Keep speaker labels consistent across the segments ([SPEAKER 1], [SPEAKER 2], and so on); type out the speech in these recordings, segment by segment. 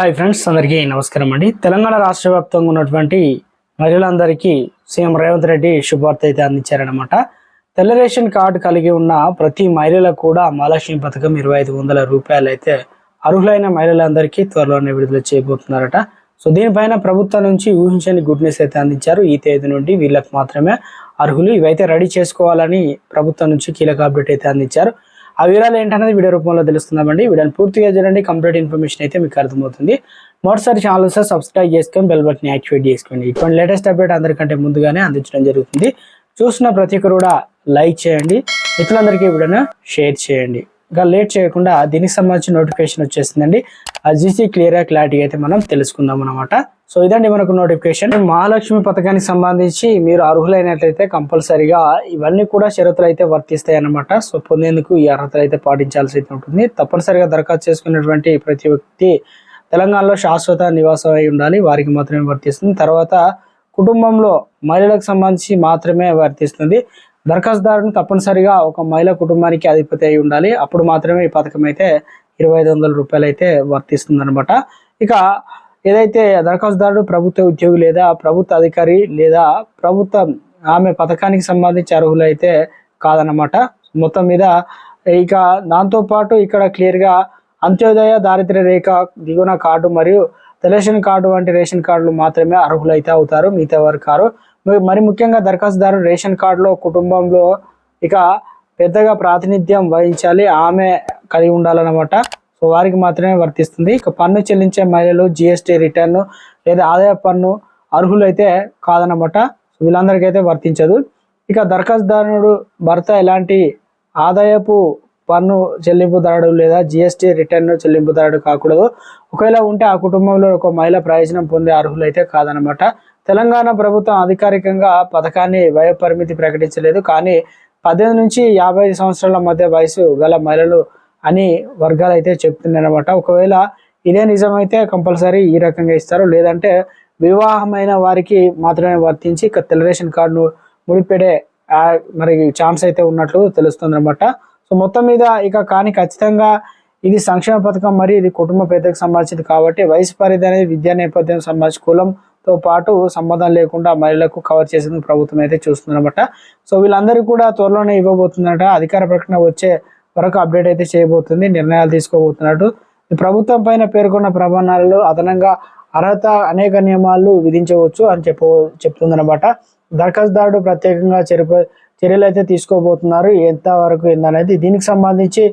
[SPEAKER 1] Hi friends అందరికీ నమస్కారం అండి. తెలంగాణ రాష్ట్ర వ్యాప్తంగా ఉన్నటువంటి మహిళలందరికీ సీఎం రేవంత్ రెడ్డి శుభార్త అయితే అందించారనమాట తెల్ల రేషన్ కార్డు కలిగి ఉన్న ప్రతి మహిళలకు కూడా మహాలక్ష్మి పథకం ఇరవై ఐదు వందల రూపాయలు అయితే అర్హులైన మహిళలందరికీ త్వరలోనే విడుదల చేయబోతున్నారట. సో దీనిపైన ప్రభుత్వం నుంచి ఊహించని గుడ్ న్యూస్ అయితే అందించారు. ఈ తేదీ నుండి వీళ్ళకి మాత్రమే అర్హులు. ఇవైతే రెడీ చేసుకోవాలని ప్రభుత్వం నుంచి కీలక అప్డేట్ అయితే అందించారు. ఆ వివరాలు ఏంటనేది వీడియో రూపంలో తెలుస్తున్నామండి వీడియోని పూర్తిగా చూడండి. కంప్లీట్ ఇన్ఫర్మేషన్ అయితే మీకు అర్థమవుతుంది. మొదటిసారి ఛానల్ సార్ సబ్స్క్రైబ్ చేసుకొని బెల్ బట్ని యాక్టివేట్ చేసుకోండి. ఇటువంటి లేటెస్ట్ అప్డేట్ అందరికంటే ముందుగానే అందించడం జరుగుతుంది. చూసిన ప్రతి ఒక్కరు కూడా లైక్ చేయండి. మిత్రులందరికీ వీడియోను షేర్ చేయండి. ఇంకా లేట్ చేయకుండా దీనికి సంబంధించిన నోటిఫికేషన్ వచ్చేసిందండి. ఆ జీసీ క్లియర్ క్లారిటీ అయితే మనం తెలుసుకుందాం అనమాట సో ఇదండి మనకు నోటిఫికేషన్ మహాలక్ష్మి పథకానికి సంబంధించి మీరు అర్హులైనట్లయితే కంపల్సరీగా ఇవన్నీ కూడా షరతులు అయితే వర్తిస్తాయి అన్నమాట. సో పొందేందుకు ఈ అర్హతలు అయితే పాటించాల్సి అయితే ఉంటుంది. తప్పనిసరిగా దరఖాస్తు చేసుకున్నటువంటి ప్రతి వ్యక్తి తెలంగాణలో శాశ్వత నివాసం అయి ఉండాలి. వారికి మాత్రమే వర్తిస్తుంది. తర్వాత కుటుంబంలో మహిళలకు సంబంధించి మాత్రమే వర్తిస్తుంది. దరఖాస్తుదారుని తప్పనిసరిగా ఒక మహిళ కుటుంబానికి అధిపతి అయి ఉండాలి. అప్పుడు మాత్రమే ఈ పథకం అయితే ఇరవై ఐదు వందల రూపాయలు అయితే వర్తిస్తుంది అనమాట ఇక ఏదైతే దరఖాస్తుదారుడు ప్రభుత్వ ఉద్యోగి లేదా ప్రభుత్వ అధికారి లేదా ప్రభుత్వం ఆమె పథకానికి సంబంధించి అర్హులు అయితే కాదనమాట మొత్తం మీద ఇక దాంతో పాటు ఇక్కడ క్లియర్గా అంత్యోదయ దారిద్ర్య రేఖ దిగువన కార్డు మరియు తెలేషన్ కార్డు వంటి రేషన్ కార్డులు మాత్రమే అర్హులైతే అవుతారు. మిగతా వారు కారు. మరి- ముఖ్యంగా దరఖాస్తుదారు రేషన్ కార్డులో కుటుంబంలో ఇక పెద్దగా ప్రాతినిధ్యం వహించాలి ఆమె కలిగి ఉండాలన్నమాట. సో వారికి మాత్రమే వర్తిస్తుంది. ఇక పన్ను చెల్లించే మహిళలు జిఎస్టీ రిటర్న్ లేదా ఆదాయ పన్ను అర్హులైతే కాదనమాట సో వీళ్ళందరికీ అయితే వర్తించదు. ఇక దరఖాస్తుదారుడు భర్త ఎలాంటి ఆదాయపు పన్ను చెల్లింపుదారుడు లేదా జిఎస్టీ రిటర్న్ చెల్లింపుదారుడు కాకూడదు. ఒకవేళ ఉంటే ఆ కుటుంబంలో ఒక మహిళ ప్రయోజనం పొందే అర్హులు అయితే కాదనమాట తెలంగాణ ప్రభుత్వం అధికారికంగా పథకాన్ని వయ పరిమితి ప్రకటించలేదు. కానీ పద్దెనిమిది నుంచి యాభై ఐదు సంవత్సరాల మధ్య వయసు గల మహిళలు అని వర్గాలు అయితే చెప్తున్నాయన్నమాట. ఒకవేళ ఇదే నిజమైతే కంపల్సరీ ఈ రకంగా ఇస్తారు. లేదంటే వివాహమైన వారికి మాత్రమే వర్తించి ఇక రేషన్ కార్డును ముడిపెడే మరి ఛాన్స్ అయితే ఉన్నట్లు తెలుస్తుంది అనమాట సో మొత్తం మీద ఇక కానీ ఖచ్చితంగా ఇది సంక్షేమ పథకం మరి ఇది కుటుంబ పెద్దకు సంబంధించింది కాబట్టి వయసు పరిధి అనేది విద్యా నేపథ్యం సంబంధించి కులంతో పాటు సంబంధం లేకుండా మహిళలకు కవర్ చేసేందుకు ప్రభుత్వం అయితే చూస్తుందన్నమాట. సో వీళ్ళందరికీ కూడా త్వరలోనే ఇవ్వబోతుందట అధికార ప్రకటన వచ్చే వరకు అప్డేట్ అయితే చేయబోతుంది నిర్ణయాలు తీసుకోబోతున్నట్టు. ప్రభుత్వం పైన పేర్కొన్న ప్రమాణాలలో అదనంగా అర్హత అనేక నియమాలు విధించవచ్చు అని చెప్ప చెప్తుందన్నమాట. దరఖాస్తుదారుడు ప్రత్యేకంగా చెరిపో చర్యలు అయితే తీసుకోబోతున్నారు ఎంతవరకు ఏందనేది దీనికి సంబంధించి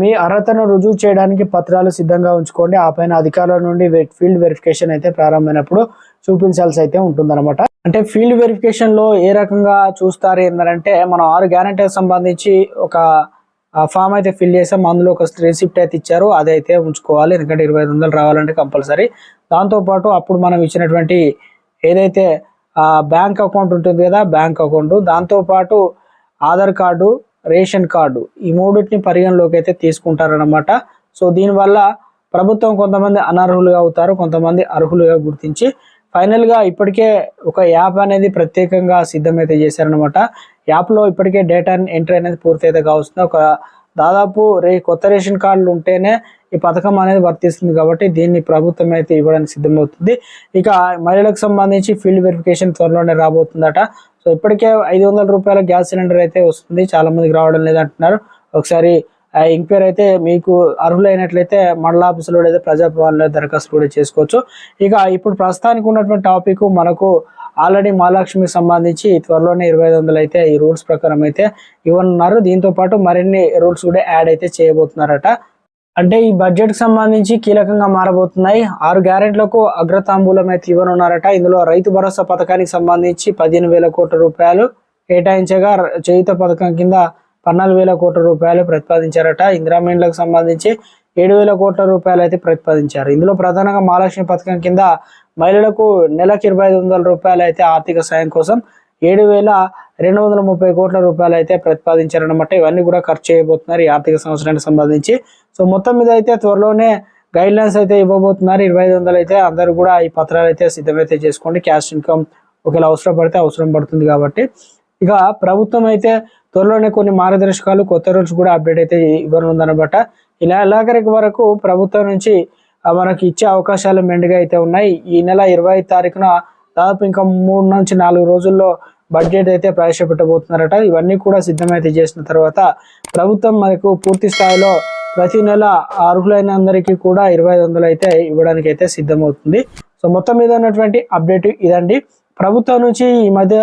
[SPEAKER 1] మీ అర్హతను రుజువు చేయడానికి పత్రాలు సిద్ధంగా ఉంచుకోండి. ఆ పైన అధికారుల నుండి ఫీల్డ్ వెరిఫికేషన్ అయితే ప్రారంభమైనప్పుడు చూపించాల్సి అయితే ఉంటుందన్నమాట. అంటే ఫీల్డ్ వెరిఫికేషన్లో ఏ రకంగా చూస్తారు ఏంటంటే మనం ఆరు గ్యారెంటీకి సంబంధించి ఒక ఫామ్ అయితే ఫిల్ చేసాం. అందులో ఒక రిసిప్ట్ అయితే ఇచ్చారు. అదైతే ఉంచుకోవాలి. ఎందుకంటే ఇరవై వందలు రావాలంటే కంపల్సరీ. దాంతోపాటు అప్పుడు మనం ఇచ్చినటువంటి ఏదైతే బ్యాంక్ అకౌంట్ ఉంటుంది కదా బ్యాంక్ అకౌంట్. దాంతోపాటు ఆధార్ కార్డు రేషన్ కార్డు ఈ మూడింటిని పరిగణలోకి అయితే తీసుకుంటారనమాట సో దీనివల్ల ప్రభుత్వం కొంతమంది అనర్హులుగా అవుతారు కొంతమంది అర్హులుగా గుర్తించి. ఫైనల్గా ఇప్పటికే ఒక యాప్ అనేది ప్రత్యేకంగా సిద్ధమైతే చేశారనమాట యాప్లో ఇప్పటికే డేటా ఎంట్రీ అనేది పూర్తయితే కావస్తుంది ఒక దాదాపు రే కొత్త రేషన్ కార్డులు ఉంటేనే ఈ పథకం అనేది వర్తిస్తుంది కాబట్టి దీన్ని ప్రభుత్వం అయితే ఇవ్వడానికి సిద్ధమవుతుంది. ఇక మహిళలకు సంబంధించి ఫీల్డ్ వెరిఫికేషన్ త్వరలోనే రాబోతుందట. సో ఇప్పటికే ఐదు వందల రూపాయల గ్యాస్ సిలిండర్ అయితే వస్తుంది. చాలా మందికి రావడం లేదంటున్నారు. ఒకసారి ఎంక్వైరీ అయితే మీకు అర్హులైనట్లయితే మండల ఆఫీసులో లేదా ప్రజాభవన్లో దరఖాస్తు కూడా చేసుకోవచ్చు. ఇక ఇప్పుడు ప్రస్తుతానికి ఉన్నటువంటి టాపిక్ మనకు ఆల్రెడీ మహాలక్ష్మికి సంబంధించి త్వరలోనే ఇరవై ఐదు వందలు అయితే ఈ రూల్స్ ప్రకారం అయితే ఇవ్వనున్నారు. దీంతో పాటు మరిన్ని రూల్స్ కూడా యాడ్ అయితే చేయబోతున్నారట. అంటే ఈ బడ్జెట్ సంబంధించి కీలకంగా మారబోతున్నాయి. ఆరు గ్యారెంట్లకు అగ్రతాంబూలం అయితే ఇవ్వనున్నారట. ఇందులో రైతు భరోసా పథకానికి సంబంధించి పదిహేను వేల కోట్ల రూపాయలు కేటాయించగా చేయుత పథకం కింద పన్నెండు వేల కోట్ల రూపాయలు ప్రతిపాదించారట. ఇందిరామీన్లకు సంబంధించి ఏడు వేల కోట్ల రూపాయలు అయితే ప్రతిపాదించారు. ఇందులో ప్రధానంగా మహాలక్ష్మి పథకం కింద మహిళలకు నెలకు ఇరవై ఐదు వందల రూపాయలు అయితే ఆర్థిక సాయం కోసం ఏడు వేల రెండు వందల ముప్పై కోట్ల రూపాయలు అయితే ప్రతిపాదించారనమాట ఇవన్నీ కూడా ఖర్చు చేయబోతున్నారు ఈ ఆర్థిక సంవత్సరానికి సంబంధించి. సో మొత్తం మీద అయితే త్వరలోనే గైడ్ లైన్స్ అయితే ఇవ్వబోతున్నారు. ఇరవై ఐదు వందలు అయితే అందరూ కూడా ఈ పత్రాలు అయితే సిద్ధమైతే చేసుకోండి. క్యాష్ ఇన్కమ్ ఒకవేళ అవసరం పడితే అవసరం పడుతుంది కాబట్టి. ఇక ప్రభుత్వం అయితే త్వరలోనే కొన్ని మార్గదర్శకాలు కొత్త రూల్స్ కూడా అప్డేట్ అయితే ఇవ్వనుందనమాట ఇలా ఎలాగరికి వరకు ప్రభుత్వం నుంచి మనకి ఇచ్చే అవకాశాలు మెండుగా అయితే ఉన్నాయి. ఈ నెల ఇరవై తారీఖున దాదాపు ఇంకా మూడు నుంచి నాలుగు రోజుల్లో బడ్జెట్ అయితే ప్రవేశపెట్టబోతున్నారట. ఇవన్నీ కూడా సిద్ధమైతే చేసిన తర్వాత ప్రభుత్వం మనకు పూర్తి స్థాయిలో ప్రతి నెల అర్హులైన అందరికీ కూడా ఇరవై ఐదు వందలు అయితే ఇవ్వడానికి అయితే సిద్ధమవుతుంది. సో మొత్తం మీద ఉన్నటువంటి అప్డేట్ ఇదండి. ప్రభుత్వం నుంచి ఈ మధ్య